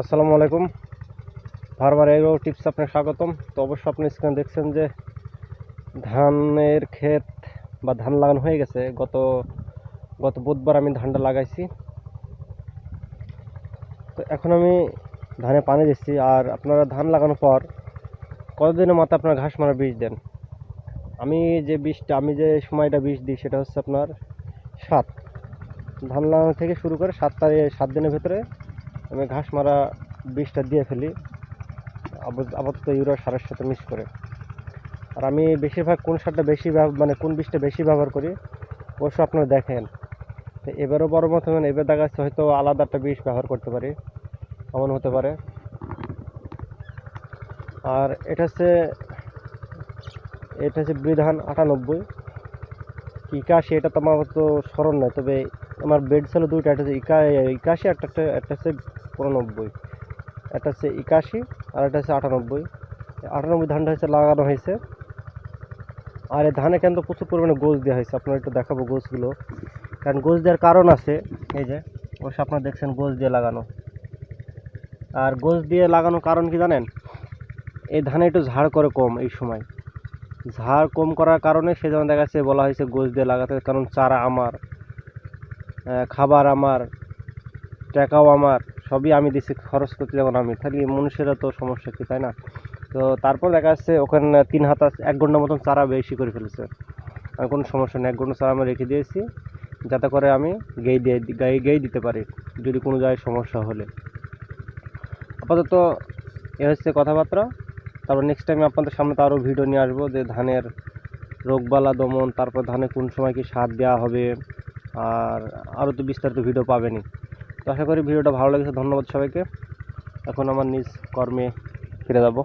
আসসালামু আলাইকুম। Farmer agro tips আপনাকে স্বাগতম। তো অবশ্য আপনি স্ক্রিনে দেখছেন যে ধানের ক্ষেত বা ধান লাগানো হয়ে গেছে। গত গত বুধবার আমি ধানটা লাগাইছি। তো এখন আমি ধানে পানি দিচ্ছি। আর আপনারা ধান লাগানোর পর কতদিনের মাথায় আপনারা ঘাস মারা বীজ দেন? আমি যে বীজটা, আমি যে সময়টা বীজ দিই সেটা হচ্ছে আপনার সাত। ধান লাগানো থেকে শুরু করে সাত তারিখ, সাত দিনের ভেতরে আমি ঘাস মারা বীজটা দিয়ে ফেলি আপাত- আপাতত ইউরিয়া সারের সাথে মিক্স করে। আর আমি বেশিরভাগ কোন সারটা বেশি মানে কোন বীজটা বেশি ব্যবহার করি, অবশ্য আপনারা দেখেন। তো এবারও বড় মতো মানে এবার দেখা যাচ্ছে হয়তো আলাদা একটা বিষ ব্যবহার করতে পারি, এমন হতে পারে। আর এটা হচ্ছে এটা হচ্ছে বিধান আটানব্বই। ইকাশি এটা তো আমার তো স্মরণ নয় তবে আমার বেড ছিল দুইটা, একটা হচ্ছে ইকা, ইকাশি, একটা একটা হচ্ছে উননব্বই একটা হচ্ছে একাশি আর একটা হচ্ছে আটানব্বই। আটানব্বই ধানটা হচ্ছে লাগানো হয়েছে। আর এই ধানে কিন্তু প্রচুর পরিমাণে গোছ দেওয়া হয়েছে। আপনার একটু দেখাবো গোছগুলো। কারণ গোছ দেওয়ার কারণ আছে, এই যে, অবশ্য আপনারা দেখছেন গোছ দিয়ে লাগানো। আর গোছ দিয়ে লাগানোর কারণ কি জানেন? এই ধানে একটু ঝাড় করে কম এই সময়। ঝাড় কম করার কারণে সেজন্য দেখা যাচ্ছে বলা হয়েছে গোছ দিয়ে লাগাতে, কারণ চারা আমার। খাবার আমার, টাকাও আমার, সবই আমি দিছি, খরচ করতে যখন আমি। তাহলে মানুষেরও তো সমস্যা কি, তাই না? তো তারপর দেখা যাচ্ছে ওখানে তিন হাত এক ঘণ্টা মতন চারা বেশি করে ফেলেছে। আমি কোনো সমস্যা নেই, এক ঘণ্টা চারা আমি রেখে দিয়েছি, যাতে করে আমি গেই দিয়ে, গাই, গেই দিতে পারি, যদি কোনো জায়গায় সমস্যা হলে। আপাতত এ হচ্ছে কথাবার্তা। তারপর নেক্সট টাইম আপনাদের সামনে তো আরও ভিডিও নিয়ে আসব, যে ধানের রোগবালা দমন, তারপর ধানে কোন সময় কি সার দেওয়া হবে আর আরও তো বিস্তারিত ভিডিও পাবেনি তো আশা করি ভিডিওটা ভালো লেগেছে, ধন্যবাদ সবাইকে। এখন আমার নিজ কর্মে ফিরে যাব।